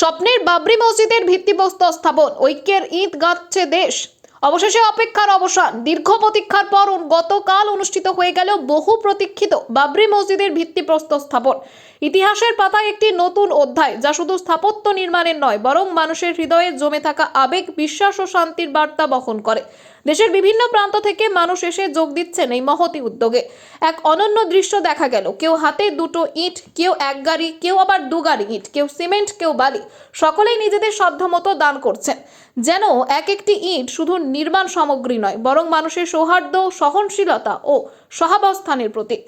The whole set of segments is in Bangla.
স্বপ্নের বাবরি মসজিদের ভিত্তিপ্রস্তর স্থাপন, ঐক্যের ঈদ গাচ্ছে দেশ। অবশেষে অপেক্ষার অবসান, দীর্ঘ প্রতীক্ষার পর গতকাল অনুষ্ঠিত হয়ে গেল বহু প্রতীক্ষিত বাবরি মসজিদের ভিত্তিপ্রস্তর স্থাপন। ইতিহাসের পাতায় একটি নতুন অধ্যায়, যা শুধু স্থাপত্য নির্মাণের নয়, বরং মানুষের হৃদয়ে জমে থাকা আবেগ, বিশ্বাস ও শান্তির বার্তা বহন করে। দেশের বিভিন্ন প্রান্ত থেকে মানুষ এসে যোগ দিচ্ছেন এই মহতি উদ্যোগে। এক অনন্য দৃশ্য দেখা গেল। কেউ হাতে দুটো ইট, কেউ এক গাড়ি, কেউ আবার দু গাড়ি ইট, কেউ সিমেন্ট, কেউ বালি। সকলেই নিজেদের সাধ্যমতো দান করছেন। যেন এক একটি ইট শুধু নির্মাণ সামগ্রী নয়, বরং মানুষের সৌহার্দ্য, সহনশীলতা ও সহাবস্থানের প্রতীক।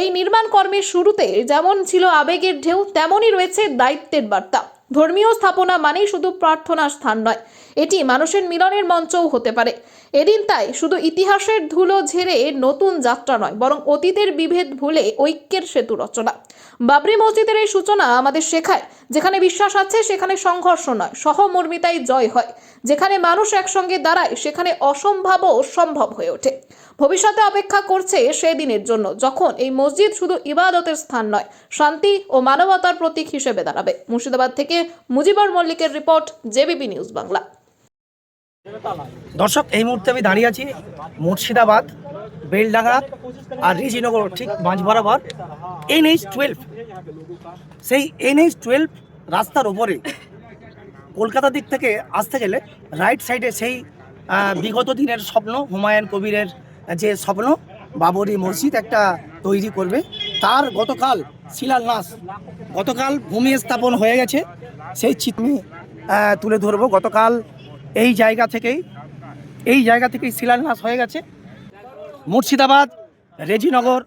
এই নির্মাণ কর্মের শুরুতে যেমন ছিল আবেগের ঢেউ, তেমনই রয়েছে দায়িত্বের বার্তা। ধর্মীয় স্থাপনা মানেই শুধু প্রার্থনার স্থান নয়, এটি মানুষের মিলনের মঞ্চও হতে পারে। এদিন তাই শুধু ইতিহাসের ধুলো ঝেড়ে নতুন যাত্রা নয়, বরং অতীতের বিভেদ ভুলে ঐক্যের সেতু রচনা। বাবরি মসজিদের এই সূচনা আমাদের শেখায়, যেখানে বিশ্বাস আছে, সেখানে সংঘর্ষ নয়, সহমর্মিতাই জয় হয়। যেখানে মানুষ একসঙ্গে দাঁড়ায়, সেখানে অসম্ভবও সম্ভব হয়ে ওঠে। ভবিষ্যতে অপেক্ষা করছে সেই দিনের জন্য, যখন এই মসজিদ শুধু ইবাদতের স্থান নয়, শান্তি ও মানবতার প্রতীক হিসেবে দাঁড়াবে। মুর্শিদাবাদ থেকে মুজিবর মল্লিকের রিপোর্ট জেবিপি নিউজ বাংলা। দর্শক, এই মুহূর্তে আমি দাঁড়িয়ে আছি মুর্শিদাবাদ বেলডাঙ্গা আর রিজিনগর ঠিক মাঝ বরাবর। এন এইচ টুয়েলভ সেই এন এইচ টুয়েলভ রাস্তার ওপরে কলকাতা দিক থেকে আসতে গেলে রাইট সাইডে সেই বিগত দিনের স্বপ্ন হুমায়ুন কবিরের যে স্বপ্ন বাবরি মসজিদ একটা তৈরি করবে। তার গতকাল শিলান্যাস গতকাল ভূমি স্থাপন হয়ে গেছে। সেই আহ, তুলে ধরবো। গতকাল এই জায়গা থেকেই এই জায়গা থেকেই শিলান্যাস হয়ে গেছে। মুর্শিদাবাদ, রেজিনগর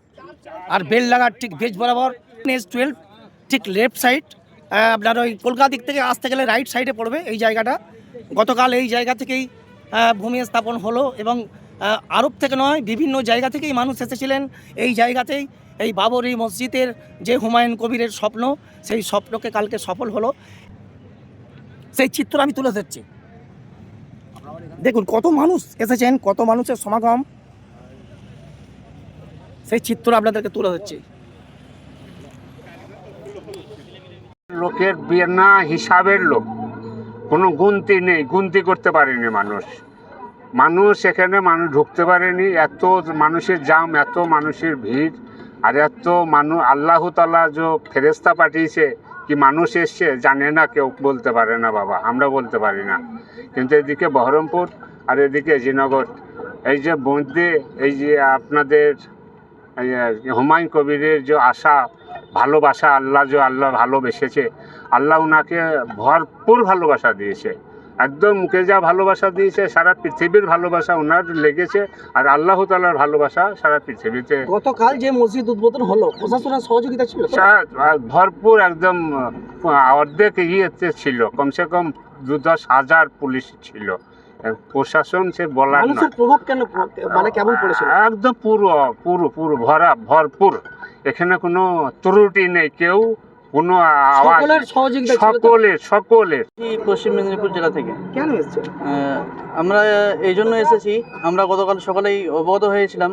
আর বেলডাঙ্গার ঠিক বেজ বরাবর। এস টুয়েলভ ঠিক লেফট সাইড আপনার ওই কলকাতা দিক থেকে আসতে গেলে রাইট সাইডে পড়বে এই জায়গাটা। গতকাল এই জায়গা থেকেই ভূমি স্থাপন হলো এবং আরব থেকে নয়, বিভিন্ন জায়গা থেকেই মানুষ এসেছিলেন এই জায়গাতেই। এই বাবরি মসজিদের যে হুমায়ুন কবিরের স্বপ্ন, সেই স্বপ্নকে কালকে সফল হলো। সেই চিত্র আমি তুলে ধরছি। দেখুন, কত মানুষ এসেছেন, কত মানুষের সমাগম। সেই চিত্র আপনাদেরকে তুলে ধরছি। লোকের বিনা হিসাবের লোক। কোনো গুনতি নেই, গুনতি করতে পারেনি মানুষ। মানুষ এখানে মানুষ ঢুকতে পারেনি, এত মানুষের জাম, এত মানুষের ভিড়, আর এত মানুষ আল্লাহ তালা যে ফেরেস্তা পাঠিয়েছে, কি মানুষ এসছে, জানে না, কেউ বলতে পারে না বাবা, আমরা বলতে পারি না। কিন্তু এদিকে বহরমপুর আর এদিকে জিনগর এই যে মধ্যে, এই যে আপনাদের হুমায়ুন কবিরের যে আশা ভালোবাসা আল্লাহ যে আল্লাহ ভালোবেসেছে আল্লাহ ওনাকে ভরপুর ভালোবাসা দিয়েছে। একদম মুখে যা ভালোবাসা দিয়েছে সারা পৃথিবীর ভালোবাসা ওনার লেগেছে আর আল্লাহ তালার ভালোবাসা সারা পৃথিবীতে গতকাল যে মসজিদ উদ্বোধন হলো প্রশাসনের সহযোগিতা ছিল ভরপুর একদম অর্ধেক ইয়েতে ছিল কমসে কম দু দশ হাজার পুলিশ ছিল। প্রশাসন সে বলার মানুষের প্রভাব কেন মানে কেমন পড়েছিল? একদম পুরো পুরো পুরো ভরা ভরপুর। এখানে কোনো ত্রুটি নেই কেউ কোনো আওয়াজ সকলের? সকলের পশ্চিম মেদিনীপুর জেলা থেকে। কেন এসছে আমরা এই জন্য এসেছি আমরা গতকাল সকালেই অবগত হয়েছিলাম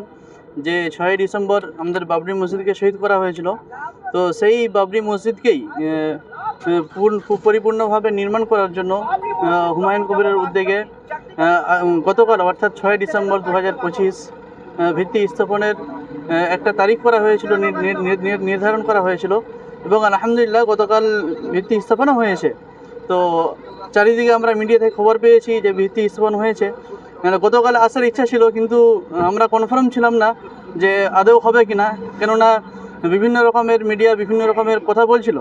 যে ছয়ই ডিসেম্বর আমাদের বাবরি মসজিদকে শহীদ করা হয়েছিল। তো সেই বাবরি মসজিদকেই পরিপূর্ণভাবে নির্মাণ করার জন্য হুমায়ুন কবিরের উদ্যোগে গতকাল অর্থাৎ ছয় ডিসেম্বর দু হাজার পঁচিশ ভিত্তি স্থাপনের একটা তারিখ করা হয়েছিল নির্ধারণ করা হয়েছিল এবং আলহামদুলিল্লাহ গতকাল ভিত্তি স্থাপনা হয়েছে। তো চারিদিকে আমরা মিডিয়া থেকে খবর পেয়েছি যে ভিত্তি স্থাপন হয়েছে। মানে গতকাল আসার ইচ্ছা ছিল, কিন্তু আমরা কনফার্ম ছিলাম না যে আদৌ হবে কি না কেননা বিভিন্ন রকমের মিডিয়া বিভিন্ন রকমের কথা বলছিল।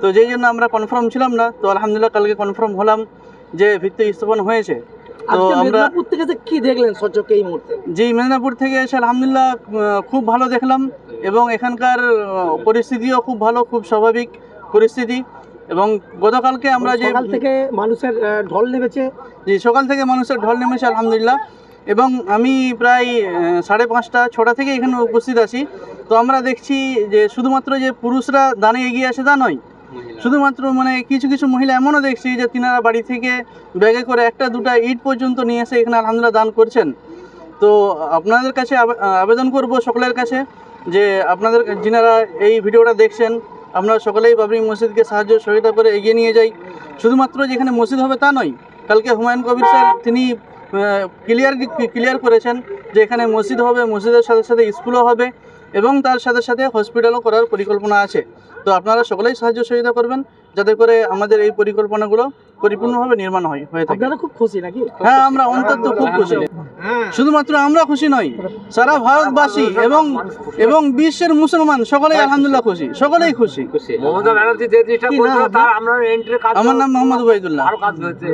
তো যেই জন্য আমরা কনফার্ম ছিলাম না, তো আলহামদুলিল্লাহ কালকে কনফার্ম হলাম যে ভিত্তি স্থাপন হয়েছে। তো আমরা থেকে কি দেখলেন সচকে এই মুহূর্তে? জি মেদিনীপুর থেকে এসে আলহামদুলিল্লাহ খুব ভালো দেখলাম এবং এখানকার পরিস্থিতিও খুব ভালো খুব স্বাভাবিক পরিস্থিতি এবং গতকালকে আমরা যে সকাল থেকে মানুষের ঢল নেমেছে। জি সকাল থেকে মানুষের ঢল নেমেছে আলহামদুলিল্লাহ এবং আমি প্রায় সাড়ে পাঁচটা ছটা থেকে এখানে উপস্থিত আছি। তো আমরা দেখছি যে শুধুমাত্র যে পুরুষরা দানে এগিয়ে আসে তা নয় শুধুমাত্র মানে কিছু কিছু মহিলা এমনও দেখছি যে তিনারা বাড়ি থেকে ব্যাগে করে একটা দুটা ইট পর্যন্ত নিয়ে এসে এখানে আলহামদুলিল্লাহ দান করছেন। তো আপনাদের কাছে আবে- আবেদন করব সকলের কাছে যে আপনাদের যিনারা এই ভিডিওটা দেখছেন, আমরা সকলেই বাবরি মসজিদকে সাহায্য সহায়তা করে এগিয়ে নিয়ে যাই। শুধুমাত্র যেখানে মসজিদ হবে তা নয়, কালকে হুমায়ুন কবির স্যার তিনি ক্লিয়ার ক্লিয়ার করেছেন যে এখানে মসজিদ হবে, মসজিদের সাথে সাথে স্কুলও হবে। এবং তার সাথে সাথে হসপিটালও করার পরিকল্পনা আছে। তো আপনারা সকলেই সাহায্য সহযোগিতা করবেন যাতে করে আমাদের এই পরিকল্পনাগুলো পরিপূর্ণভাবে নির্মাণ হয় হয়ে থাকে। আপনারা খুব খুশি নাকি? হ্যাঁ আমরা অন্তত খুব খুশি। শুধুমাত্র আমরা খুশি নই সারা ভারতবাসী এবং এবং বিশ্বের মুসলমান সকলেই আলহামদুলিল্লাহ খুশি সকলেই খুশি। মমতা ব্যানার্জি যে জিনিসটা কি তার আমরা এন্ট্রি কাজ আমার নাম মোহাম্মদ উবাইদুল্লাহ। আরও কাজ হয়েছে।